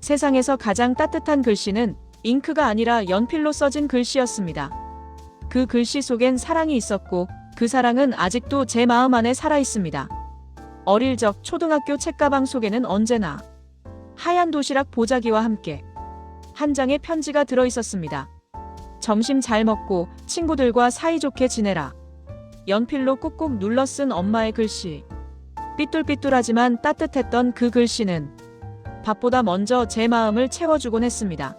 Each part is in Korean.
세상에서 가장 따뜻한 글씨는 잉크가 아니라 연필로 써진 글씨였습니다. 그 글씨 속엔 사랑이 있었고 그 사랑은 아직도 제 마음 안에 살아 있습니다. 어릴 적 초등학교 책가방 속에는 언제나 하얀 도시락 보자기와 함께 한 장의 편지가 들어 있었습니다. 점심 잘 먹고 친구들과 사이좋게 지내라. 연필로 꾹꾹 눌러 쓴 엄마의 글씨. 삐뚤삐뚤하지만 따뜻했던 그 글씨는 밥보다 먼저 제 마음을 채워주곤 했습니다.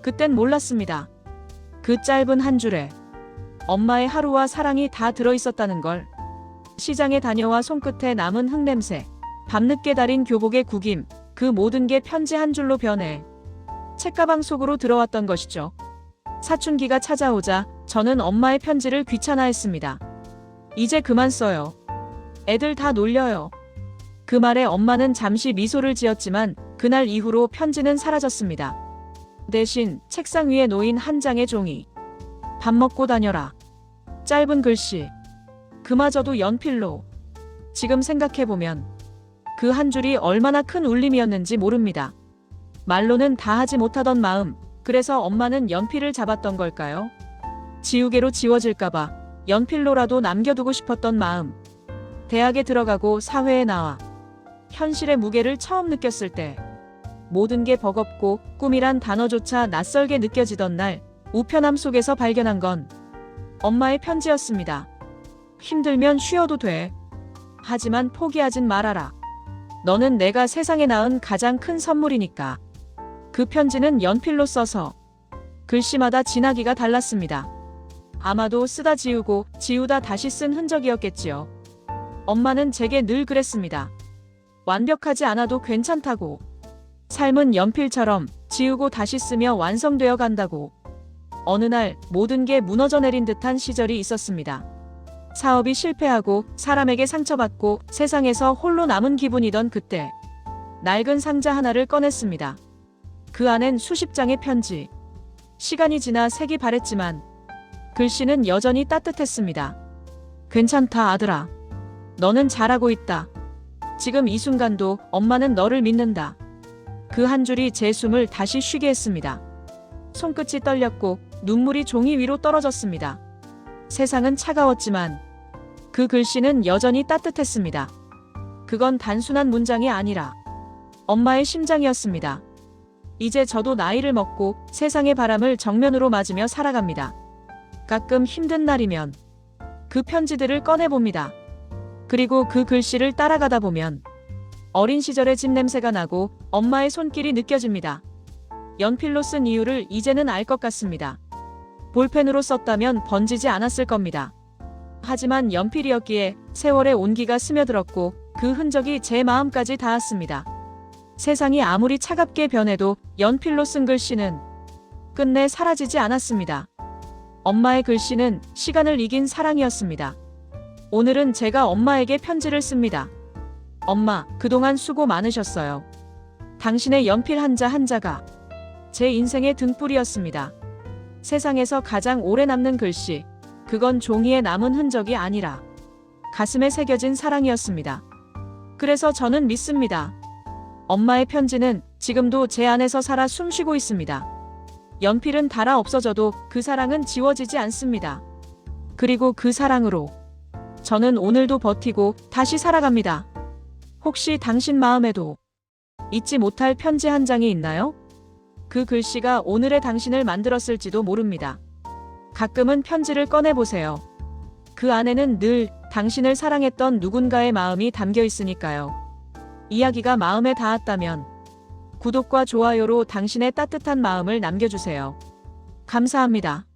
그땐 몰랐습니다. 그 짧은 한 줄에 엄마의 하루와 사랑이 다 들어 있었다는 걸. 시장에 다녀와 손끝에 남은 흙냄새, 밤늦게 달인 교복의 구김, 그 모든 게 편지 한 줄로 변해 책가방 속으로 들어왔던 것이죠. 사춘기가 찾아오자 저는 엄마의 편지를 귀찮아했습니다. 이제 그만 써요. 애들 다 놀려요. 그 말에 엄마는 잠시 미소를 지었지만 그날 이후로 편지는 사라졌습니다. 대신 책상 위에 놓인 한 장의 종이. 밥 먹고 다녀라. 짧은 글씨. 그마저도 연필로. 지금 생각해보면 그 한 줄이 얼마나 큰 울림이었는지 모릅니다. 말로는 다 하지 못하던 마음. 그래서 엄마는 연필을 잡았던 걸까요? 지우개로 지워질까봐 연필로라도 남겨두고 싶었던 마음. 대학에 들어가고 사회에 나와 현실의 무게를 처음 느꼈을 때 모든 게 버겁고 꿈이란 단어조차 낯설게 느껴지던 날 우편함 속에서 발견한 건 엄마의 편지였습니다. 힘들면 쉬어도 돼. 하지만 포기하진 말아라. 너는 내가 세상에 낳은 가장 큰 선물이니까. 그 편지는 연필로 써서 글씨마다 진하기가 달랐습니다. 아마도 쓰다 지우고 지우다 다시 쓴 흔적이었겠지요. 엄마는 제게 늘 그랬습니다. 완벽하지 않아도 괜찮다고. 삶은 연필처럼 지우고 다시 쓰며 완성되어 간다고. 어느 날 모든 게 무너져 내린 듯한 시절이 있었습니다. 사업이 실패하고 사람에게 상처받고 세상에서 홀로 남은 기분이던 그때 낡은 상자 하나를 꺼냈습니다. 그 안엔 수십 장의 편지. 시간이 지나 색이 바랬지만 글씨는 여전히 따뜻했습니다. 괜찮다 아들아. 너는 잘하고 있다. 지금 이 순간도 엄마는 너를 믿는다. 그 한 줄이 제 숨을 다시 쉬게 했습니다. 손끝이 떨렸고 눈물이 종이 위로 떨어졌습니다. 세상은 차가웠지만 그 글씨는 여전히 따뜻했습니다. 그건 단순한 문장이 아니라 엄마의 심장이었습니다. 이제 저도 나이를 먹고 세상의 바람을 정면으로 맞으며 살아갑니다. 가끔 힘든 날이면 그 편지들을 꺼내봅니다. 그리고 그 글씨를 따라가다 보면 어린 시절의 집 냄새가 나고 엄마의 손길이 느껴집니다. 연필로 쓴 이유를 이제는 알 것 같습니다. 볼펜으로 썼다면 번지지 않았을 겁니다. 하지만 연필이었기에 세월의 온기가 스며들었고 그 흔적이 제 마음까지 닿았습니다. 세상이 아무리 차갑게 변해도 연필로 쓴 글씨는 끝내 사라지지 않았습니다. 엄마의 글씨는 시간을 이긴 사랑이었습니다. 오늘은 제가 엄마에게 편지를 씁니다. 엄마, 그동안 수고 많으셨어요. 당신의 연필 한자 한자가 제 인생의 등불이었습니다. 세상에서 가장 오래 남는 글씨, 그건 종이에 남은 흔적이 아니라 가슴에 새겨진 사랑이었습니다. 그래서 저는 믿습니다. 엄마의 편지는 지금도 제 안에서 살아 숨쉬고 있습니다. 연필은 닳아 없어져도 그 사랑은 지워지지 않습니다. 그리고 그 사랑으로 저는 오늘도 버티고 다시 살아갑니다. 혹시 당신 마음에도 잊지 못할 편지 한 장이 있나요? 그 글씨가 오늘의 당신을 만들었을지도 모릅니다. 가끔은 편지를 꺼내보세요. 그 안에는 늘 당신을 사랑했던 누군가의 마음이 담겨 있으니까요. 이야기가 마음에 닿았다면 구독과 좋아요로 당신의 따뜻한 마음을 남겨주세요. 감사합니다.